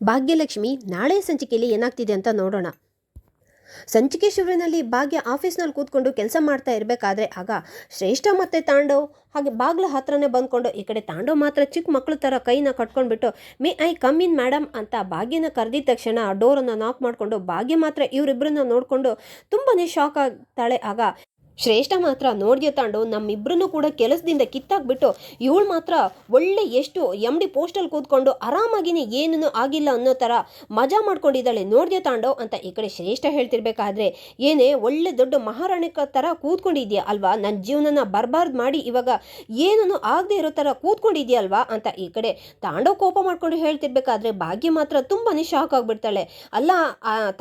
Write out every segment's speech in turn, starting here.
ಭಾಗ್ಯಲಕ್ಷ್ಮಿ ನಾಳೆ ಸಂಚಿಕೆಯಲ್ಲಿ ಏನಾಗ್ತಿದೆ ಅಂತ ನೋಡೋಣ. ಸಂಚಿಕೆ ಶುರುವಿನಲ್ಲಿ ಭಾಗ್ಯ ಆಫೀಸ್ನಲ್ಲಿ ಕೂತ್ಕೊಂಡು ಕೆಲಸ ಮಾಡ್ತಾ ಇರಬೇಕಾದ್ರೆ ಆಗ ಶ್ರೇಷ್ಠ ಮತ್ತೆ ತಾಂಡವ್ ಹಾಗೆ ಬಾಗ್ಲ ಹತ್ರನೇ ಬಂದ್ಕೊಂಡು ಈ ಕಡೆ ತಾಂಡವ್ ಮಾತ್ರ ಚಿಕ್ಕ ಮಕ್ಕಳ ಥರ ಕೈನ ಕಟ್ಕೊಂಡ್ಬಿಟ್ಟು, may, I come in madam ಅಂತ ಭಾಗ್ಯನ ಕರೆದಿದ ತಕ್ಷಣ ಡೋರನ್ನು ನಾಕ್ ಮಾಡಿಕೊಂಡು ಭಾಗ್ಯ ಮಾತ್ರ ಇವರಿಬ್ಬರನ್ನ ನೋಡಿಕೊಂಡು ತುಂಬಾ ಶಾಕ್ ಆಗ್ತಾಳೆ. ಆಗ ಶ್ರೇಷ್ಠ ಮಾತ್ರ ನೋಡ್ದೆ ತಾಂಡು ನಮ್ಮಿಬ್ರನ್ನು ಕೂಡ ಕೆಲಸದಿಂದ ಕಿತ್ತಾಕ್ಬಿಟ್ಟು ಇವಳು ಮಾತ್ರ ಒಳ್ಳೆ ಎಷ್ಟು ಎಂ ಡಿ ಪೋಸ್ಟಲ್ಲಿ ಕೂತ್ಕೊಂಡು ಆರಾಮಾಗಿನೇ ಏನೂ ಆಗಿಲ್ಲ ಅನ್ನೋ ಥರ ಮಜಾ ಮಾಡ್ಕೊಂಡಿದ್ದಾಳೆ ನೋಡ್ದೆ ತಾಂಡೋ ಅಂತ ಈ ಕಡೆ ಶ್ರೇಷ್ಠ ಹೇಳ್ತಿರ್ಬೇಕಾದ್ರೆ, ಏನೇ ಒಳ್ಳೆ ದೊಡ್ಡ ಮಹಾರಾಣಿಕ ಥರ ಕೂತ್ಕೊಂಡಿದ್ಯಾ ಅಲ್ವಾ? ನನ್ನ ಜೀವನನ ಬರಬಾರ್ದು ಮಾಡಿ ಇವಾಗ ಏನೂ ಆಗದೆ ಇರೋ ಥರ ಕೂತ್ಕೊಂಡಿದ್ಯಲ್ವಾ ಅಂತ ಈ ಕಡೆ ತಾಂಡೋ ಕೋಪ ಮಾಡ್ಕೊಂಡು ಹೇಳ್ತಿರ್ಬೇಕಾದ್ರೆ ಭಾಗ್ಯ ಮಾತ್ರ ತುಂಬಾ ಶಾಕ್ ಆಗಿಬಿಡ್ತಾಳೆ. ಅಲ್ಲ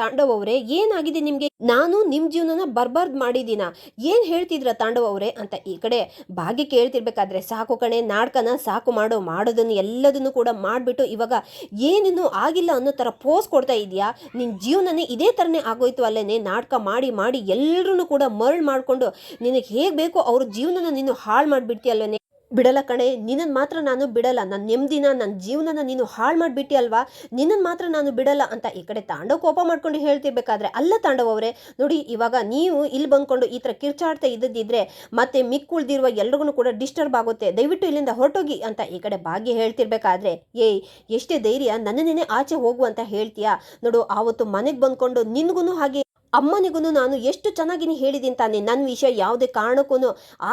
ತಾಂಡವ್ ಅವರೇ, ಏನಾಗಿದೆ ನಿಮಗೆ? ನಾನು ನಿಮ್ಮ ಜೀವನನ ಬರ್ಬಾರ್ದು ಮಾಡಿದ್ದೀನ? ಏನು ಹೇಳ್ತಿದ್ರ ತಾಂಡವ ಅವರೇ ಅಂತ ಈ ಕಡೆ ಭಾಗ್ಯ ಕೇಳ್ತಿರ್ಬೇಕಾದ್ರೆ ಸಾಕು ಕಣೆ ನಾಟಕನ ಸಾಕು ಮಾಡು, ಮಾಡೋದನ್ನು ಎಲ್ಲದನ್ನು ಕೂಡ ಮಾಡಿಬಿಟ್ಟು ಇವಾಗ ಏನೇನು ಆಗಿಲ್ಲ ಅನ್ನೋ ಥರ ಪೋಸ್ ಕೊಡ್ತಾ ಇದೆಯಾ ನಿನ್ನ ಜೀವನನೇ ಇದೇ ಥರನೇ ಆಗೋಯ್ತು ಅಲ್ಲೇನೆ ನಾಟಕ ಮಾಡಿ ಮಾಡಿ ಎಲ್ಲರೂ ಕೂಡ ಮರಳು ಮಾಡಿಕೊಂಡು ನಿನಗೆ ಹೇಗೆ ಬೇಕೋ ಅವ್ರ ಜೀವನನ ನೀನು ಹಾಳು ಮಾಡಿಬಿಡ್ತೀಯಲ್ವೇನೆ ಬಿಡಲ್ಲ ಕಣೆ ನಿನ್ನನ್ನು ಮಾತ್ರ ನಾನು ಬಿಡಲ್ಲ. ನನ್ನ ನೆಮ್ಮದಿನ ನನ್ನ ಜೀವನನ ನೀನು ಹಾಳು ಮಾಡಿಬಿಟ್ಟಿ ಅಲ್ವಾ? ನಿನ್ನನ್ನು ಮಾತ್ರ ನಾನು ಬಿಡಲ್ಲ ಅಂತ ಈ ಕಡೆ ತಾಂಡೋ ಕೋಪ ಮಾಡ್ಕೊಂಡು ಹೇಳ್ತಿರ್ಬೇಕಾದ್ರೆ ಅಲ್ಲ ತಾಂಡವ್ ಅವರೇ ನೋಡಿ, ಇವಾಗ ನೀವು ಇಲ್ಲಿ ಬಂದ್ಕೊಂಡು ಈ ಥರ ಕಿರ್ಚಾಡ್ತಾ ಇದ್ದದಿದ್ರೆ ಮತ್ತೆ ಮಿಕ್ಕುಳ್ದಿರುವ ಎಲ್ರಿಗೂ ಕೂಡ ಡಿಸ್ಟರ್ಬ್ ಆಗುತ್ತೆ. ದಯವಿಟ್ಟು ಇಲ್ಲಿಂದ ಹೊರಟೋಗಿ ಅಂತ ಈ ಕಡೆ ಭಾಗ್ಯ ಹೇಳ್ತಿರ್ಬೇಕಾದ್ರೆ, ಏಯ್, ಎಷ್ಟೇ ಧೈರ್ಯ ನನ್ನನ್ನೇ ಆಚೆ ಹೋಗು ಅಂತ ಹೇಳ್ತೀಯಾ? ನೋಡು, ಆವತ್ತು ಮನೆಗೆ ಬಂದ್ಕೊಂಡು ನಿನಗೂ ಹಾಗೆ ಅಮ್ಮನಿಗೂ ನಾನು ಎಷ್ಟು ಚೆನ್ನಾಗಿ ಹೇಳಿದ್ದೀನಿ ತಾನೆ. ನನ್ನ ವಿಷಯ ಯಾವುದೇ ಕಾರಣಕ್ಕೂ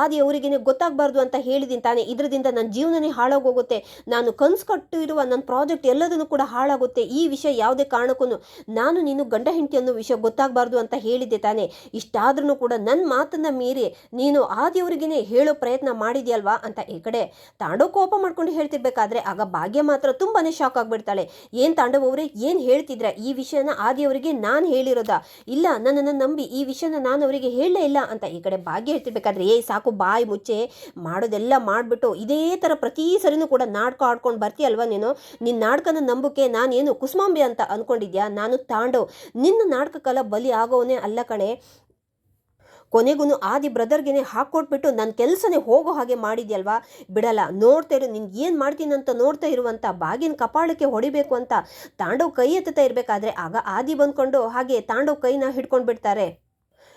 ಆದಿ ಅವರಿಗೇನೆ ಗೊತ್ತಾಗಬಾರ್ದು ಅಂತ ಹೇಳಿದ್ದೀನಿ ತಾನೆ. ಇದರಿಂದ ನನ್ನ ಜೀವನನೇ ಹಾಳಾಗೋಗುತ್ತೆ. ನಾನು ಕನ್ಸು ಕಟ್ಟಿರುವ ನನ್ನ ಪ್ರಾಜೆಕ್ಟ್ ಎಲ್ಲದನ್ನು ಕೂಡ ಹಾಳಾಗುತ್ತೆ. ಈ ವಿಷಯ ಯಾವುದೇ ಕಾರಣಕ್ಕೂ ನಾನು ನೀನು ಗಂಡ ಹೆಂಡತಿ ಅನ್ನೋ ವಿಷಯ ಗೊತ್ತಾಗಬಾರ್ದು ಅಂತ ಹೇಳಿದ್ದೆ ತಾನೆ. ಇಷ್ಟಾದ್ರೂ ಕೂಡ ನನ್ನ ಮಾತನ್ನು ಮೀರಿ ನೀನು ಆದಿಯವರಿಗೇನೆ ಹೇಳೋ ಪ್ರಯತ್ನ ಮಾಡಿದೆಯಲ್ವಾ ಅಂತ ಈ ಕಡೆ ತಾಂಡೋ ಕೋಪ ಮಾಡ್ಕೊಂಡು ಹೇಳ್ತಿರ್ಬೇಕಾದ್ರೆ ಆಗ ಭಾಗ್ಯ ಮಾತ್ರ ತುಂಬಾ ಶಾಕ್ ಆಗಿಬಿಡ್ತಾಳೆ. ಏನು ತಾಂಡವ್ ಅವರೇ, ಏನು ಹೇಳ್ತಿದ್ರೆ? ಈ ವಿಷಯನ ಆದಿಯವರಿಗೆ ನಾನು ಹೇಳಿರೋದಾ? ಇಲ್ಲ ನನ್ನನ್ನು ನಂಬಿ ಈ ವಿಷಯನ ನಾನು ಅವರಿಗೆ ಹೇಳಲೇ ಇಲ್ಲ ಅಂತ ಈ ಕಡೆ ಭಾಗ್ಯ ಹೇಳ್ತಿರ್ಬೇಕಾದ್ರೆ ಏ ಸಾಕು ಬಾಯಿ ಮುಚ್ಚೆ, ಮಾಡೋದೆಲ್ಲ ಮಾಡಿಬಿಟ್ಟು ಇದೇ ಥರ ಪ್ರತಿ ಸರಿನೂ ಕೂಡ ನಾಟಕ ಆಡ್ಕೊಂಡು ಬರ್ತೀಯಲ್ವಾ ನೀನು? ನಿನ್ನ ನಾಟಕನ ನಂಬಿಕೆ ನಾನೇನು ಕುಸ್ಮಾಂಬೆ ಅಂತ ಅಂದ್ಕೊಂಡಿದ್ಯಾ ನಾನು ತಾಂಡೋ, ನಿನ್ನ ನಾಟಕಕ್ಕೆಲ್ಲ ಬಲಿ ಆಗೋವನೇ ಅಲ್ಲ ಕಣೆ. ಕೊನೆಗೂ ಆದಿ ಬ್ರದರ್ಗೆನೆ ಹಾಕ್ಕೊಟ್ಬಿಟ್ಟು ನನ್ನ ಕೆಲಸನೇ ಹೋಗೋ ಹಾಗೆ ಮಾಡಿದ್ಯಲ್ವಾ? ಬಿಡಲ್ಲ, ನೋಡ್ತಾ ಇರು, ನಿನ್ಗೆ ಏನು ಮಾಡ್ತೀನಂತ ನೋಡ್ತಾ ಇರುವಂಥ ಬಾಗಿನ ಕಪಾಳಕ್ಕೆ ಹೊಡಿಬೇಕು ಅಂತ ತಾಂಡವ್ ಕೈ ಎತ್ತುತ್ತಾ ಇರಬೇಕಾದ್ರೆ ಆಗ ಆದಿ ಬಂದ್ಕೊಂಡು ಹಾಗೆ ತಾಂಡವ್ ಕೈನ ಹಿಡ್ಕೊಂಡು ಬಿಡ್ತಾರೆ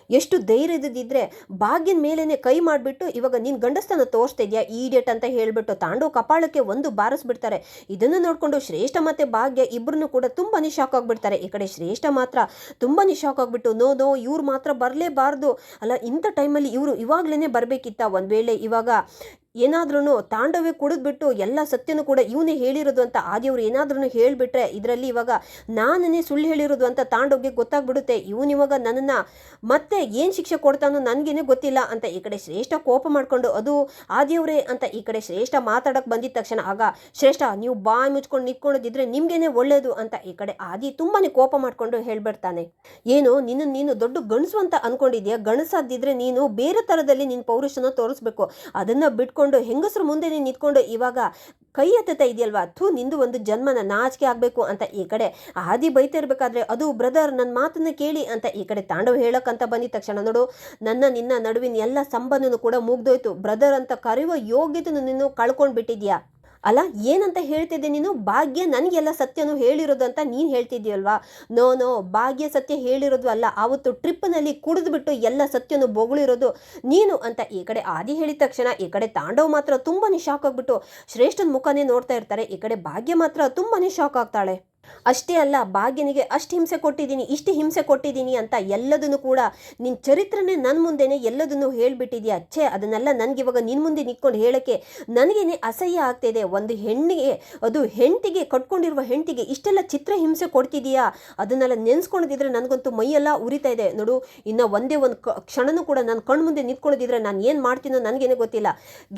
ಎಷ್ಟು ಧೈರ್ಯದಿದ್ದರೆ ಭಾಗ್ಯನ ಮೇಲೇ ಕೈ ಮಾಡಿಬಿಟ್ಟು, ಇವಾಗ ನೀನು ಗಂಡಸ್ತನ ತೋರಿಸ್ತಾ ಇದೆಯಾ ಈಡಿಯಟ್ ಅಂತ ಹೇಳಿಬಿಟ್ಟು ತಾಂಡು ಕಪಾಳಕ್ಕೆ ಒಂದು ಬಾರಿಸ್ಬಿಡ್ತಾರೆ. ಇದನ್ನು ನೋಡಿಕೊಂಡು ಶ್ರೇಷ್ಠ ಮತ್ತೆ ಭಾಗ್ಯ ಇಬ್ಬರನ್ನು ಕೂಡ ತುಂಬಾ ಶಾಕ್ ಆಗಿಬಿಡ್ತಾರೆ. ಈ ಕಡೆ ಶ್ರೇಷ್ಠ ಮಾತ್ರ ತುಂಬಾ ಶಾಕ್ ಆಗಿಬಿಟ್ಟು, ನೋ ನೋ, ಇವ್ರು ಮಾತ್ರ ಬರಲೇಬಾರ್ದು. ಅಲ್ಲ, ಇಂಥ ಟೈಮಲ್ಲಿ ಇವರು ಇವಾಗಲೇ ಬರಬೇಕಿತ್ತ? ಒಂದು ವೇಳೆ ಇವಾಗ ಏನಾದ್ರೂ ತಾಂಡವೇ ಕುಡಿದ್ಬಿಟ್ಟು ಎಲ್ಲ ಸತ್ಯನೂ ಕೂಡ ಇವನೇ ಹೇಳಿರೋದು ಅಂತ ಆದಿಯವರು ಏನಾದ್ರೂ ಹೇಳಿಬಿಟ್ರೆ ಇದರಲ್ಲಿ ಇವಾಗ ನಾನೇ ಸುಳ್ಳು ಹೇಳಿರೋದು ಅಂತ ತಾಂಡವ್ಗೆ ಗೊತ್ತಾಗ್ಬಿಡುತ್ತೆ. ಇವನು ಇವಾಗ ನನ್ನನ್ನು ಮತ್ತೆ ಏನು ಶಿಕ್ಷೆ ಕೊಡ್ತಾನೋ ನನಗೇನೆ ಗೊತ್ತಿಲ್ಲ ಅಂತ ಈ ಕಡೆ ಶ್ರೇಷ್ಠ ಕೋಪ ಮಾಡ್ಕೊಂಡು ಅದು ಆದಿಯವರೇ ಅಂತ ಈ ಕಡೆ ಶ್ರೇಷ್ಠ ಮಾತಾಡಕ್ಕೆ ಬಂದಿದ ತಕ್ಷಣ ಆಗ ಶ್ರೇಷ್ಠ ನೀವು ಬಾಯಿ ಮುಚ್ಕೊಂಡು ನಿಂತ್ಕೊಂಡಿದ್ರೆ ನಿಮಗೇನೆ ಒಳ್ಳೆಯದು ಅಂತ ಈ ಕಡೆ ಆದಿ ತುಂಬಾ ಕೋಪ ಮಾಡಿಕೊಂಡು ಹೇಳ್ಬಿಡ್ತಾನೆ. ಏನು ನಿನ್ನ ನೀನು ದೊಡ್ಡ ಗಣಸು ಅಂತ ಅಂದ್ಕೊಂಡಿದ್ಯಾ ಗಣಸಾದಿದ್ರೆ ನೀನು ಬೇರೆ ಥರದಲ್ಲಿ ನಿನ್ನ ಪೌರುಷನ ತೋರಿಸ್ಬೇಕು. ಅದನ್ನು ಬಿಟ್ಕೊಂಡು ಹೆಂಗಸರು ಮುಂದೆ ನೀನು ನಿಂತ್ಕೊಂಡು ಇವಾಗ ಕೈ ಎತ್ತುತ್ತಾ ಇದೆಯಲ್ವಾ ಥೂ, ನಿಂದು ಒಂದು ಜನ್ಮನ ನಾಚಿಕೆ ಆಗಬೇಕು ಅಂತ ಈ ಕಡೆ ಆದಿ ಬೈತಾ ಇರಬೇಕಾದ್ರೆ ಅದು ಬ್ರದರ್ ನನ್ನ ಮಾತನ್ನು ಕೇಳಿ ಅಂತ ಈ ಕಡೆ ತಾಂಡವ್ ಹೇಳೋಕ್ಕಂತ ಬಂದಿದ ತಕ್ಷಣ ನೋಡು, ನನ್ನ ನಿನ್ನ ನಡುವಿನ ಎಲ್ಲ ಸಂಬಂಧನೂ ಕೂಡ ಮುಗ್ದೋಯ್ತು. ಬ್ರದರ್ ಅಂತ ಕರೆಯುವ ಯೋಗ್ಯತೆಯನ್ನು ನೀನು ಕಳ್ಕೊಂಡು ಬಿಟ್ಟಿದ್ಯಾ ಅಲ್ಲ, ಏನಂತ ಹೇಳ್ತಿದ್ದೆ ನೀನು? ಭಾಗ್ಯ ನನಗೆಲ್ಲ ಸತ್ಯನು ಹೇಳಿರೋದು ಅಂತ ನೀನು ಹೇಳ್ತಿದ್ದೀಯಲ್ವಾ? ನೋ ನೋ, ಭಾಗ್ಯ ಸತ್ಯ ಹೇಳಿರೋದು ಅಲ್ಲ, ಆವತ್ತು ಟ್ರಿಪ್ನಲ್ಲಿ ಕುಡಿದ್ಬಿಟ್ಟು ಎಲ್ಲ ಸತ್ಯನು ಬೊಗಳಿರೋದು ನೀನು ಅಂತ ಈ ಕಡೆ ಆದಿ ಹೇಳಿದ ತಕ್ಷಣ, ಈ ಕಡೆ ತಾಂಡವ್ ಮಾತ್ರ ತುಂಬಾ ಶಾಕ್ ಆಗ್ಬಿಟ್ಟು ಶ್ರೇಷ್ಠನ ಮುಖನೇ ನೋಡ್ತಾ ಇರ್ತಾರೆ, ಈ ಕಡೆ ಭಾಗ್ಯ ಮಾತ್ರ ತುಂಬಾ ಶಾಕ್ ಆಗ್ತಾಳೆ. ಅಷ್ಟೇ ಅಲ್ಲ, ಭಾಗ್ಯನಿಗೆ ಅಷ್ಟು ಹಿಂಸೆ ಕೊಟ್ಟಿದ್ದೀನಿ, ಇಷ್ಟು ಹಿಂಸೆ ಕೊಟ್ಟಿದ್ದೀನಿ ಅಂತ ಎಲ್ಲದನ್ನು ಕೂಡ ನಿನ್ನ ಚರಿತ್ರೆನೇ ನನ್ನ ಮುಂದೆನೆ ಎಲ್ಲದನ್ನು ಹೇಳಿಬಿಟ್ಟಿದ್ಯಾ? ಛೇ, ಅದನ್ನೆಲ್ಲ ನನಗೆ ಇವಾಗ ನಿನ್ನ ಮುಂದೆ ನಿಂತ್ಕೊಂಡು ಹೇಳೋಕ್ಕೆ ನನಗೇನೆ ಅಸಹ್ಯ ಆಗ್ತಿದೆ. ಒಂದು ಹೆಣ್ಣಿಗೆ, ಅದು ಹೆಂಡತಿಗೆ, ಕಟ್ಕೊಂಡಿರುವ ಹೆಂಡತಿಗೆ ಇಷ್ಟೆಲ್ಲ ಚಿತ್ರ ಹಿಂಸೆ ಕೊಡ್ತಿದೀಯಾ ಅದನ್ನೆಲ್ಲ ನೆನೆಸ್ಕೊಂಡಿದ್ರೆ ನನಗಂತೂ ಮೈಯೆಲ್ಲ ಉರಿತಾ ಇದೆ. ನೋಡು, ಇನ್ನು ಒಂದೇ ಒಂದು ಕ್ಷಣನೂ ಕೂಡ ನಾನು ಕಣ್ಣು ಮುಂದೆ ನಿಂತ್ಕೊಳ್ಳೋದಿದ್ರೆ ನಾನು ಏನು ಮಾಡ್ತೀನೋ ನನಗೇನೆ ಗೊತ್ತಿಲ್ಲ.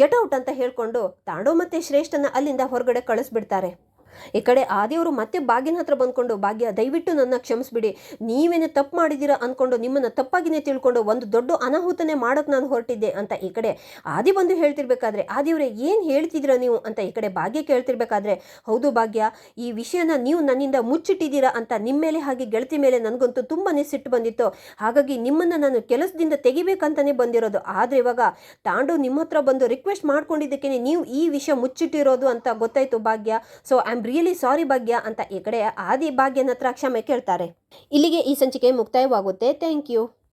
ಗೆಟ್ ಔಟ್ ಅಂತ ಹೇಳ್ಕೊಂಡು ತಾಂಡೋ ಮತ್ತೆ ಶ್ರೇಷ್ಠನ ಅಲ್ಲಿಂದ ಹೊರಗಡೆ ಕಳಿಸ್ಬಿಡ್ತಾರೆ. ಈ ಕಡೆ ಆದಿಯವರು ಮತ್ತೆ ಭಾಗ್ಯನ ಹತ್ರ ಬಂದ್ಕೊಂಡು, ಭಾಗ್ಯ, ದಯವಿಟ್ಟು ನನ್ನ ಕ್ಷಮಿಸ್ಬಿಡಿ. ನೀವೇನೆ ತಪ್ಪು ಮಾಡಿದ್ದೀರಾ ಅಂದ್ಕೊಂಡು ನಿಮ್ಮನ್ನು ತಪ್ಪಾಗಿನೇ ತಿಳ್ಕೊಂಡು ಒಂದು ದೊಡ್ಡ ಅನಾಹುತನೇ ಮಾಡೋಕೆ ನಾನು ಹೊರಟಿದ್ದೆ ಅಂತ ಈ ಕಡೆ ಆದಿ ಬಂದು ಹೇಳ್ತಿರ್ಬೇಕಾದ್ರೆ, ಆದಿಯವರೇ, ಏನು ಹೇಳ್ತಿದ್ದೀರಾ ನೀವು? ಅಂತ ಈ ಕಡೆ ಭಾಗ್ಯ ಕೇಳ್ತಿರ್ಬೇಕಾದ್ರೆ, ಹೌದು ಭಾಗ್ಯ, ಈ ವಿಷಯನ ನೀವು ನನ್ನಿಂದ ಮುಚ್ಚಿಟ್ಟಿದ್ದೀರಾ ಅಂತ ನಿಮ್ಮ ಮೇಲೆ ಹಾಗೆ ಗೆಳತಿ ಮೇಲೆ ನನಗಂತೂ ತುಂಬಾ ಸಿಟ್ಟು ಬಂದಿತ್ತು. ಹಾಗಾಗಿ ನಿಮ್ಮನ್ನು ನಾನು ಕೆಲಸದಿಂದ ತೆಗಿಬೇಕಂತಾನೆ ಬಂದಿರೋದು. ಆದರೆ ಇವಾಗ ತಾಂಡು ನಿಮ್ಮ ಹತ್ರ ಬಂದು ರಿಕ್ವೆಸ್ಟ್ ಮಾಡ್ಕೊಂಡಿದ್ದಕ್ಕೆ ನೀವು ಈ ವಿಷಯ ಮುಚ್ಚಿಟ್ಟಿರೋದು ಅಂತ ಗೊತ್ತಾಯ್ತು Bhagya. So I am really sorry Bhagya ಅಂತ ಈ ಕಡೆ ಆದಿ ಭಾಗ್ಯನ ಹತ್ರ ಕ್ಷಮೆ ಕೇಳ್ತಾರೆ. ಇಲ್ಲಿಗೆ ಈ ಸಂಚಿಕೆ ಮುಕ್ತಾಯವಾಗುತ್ತೆ. Thank you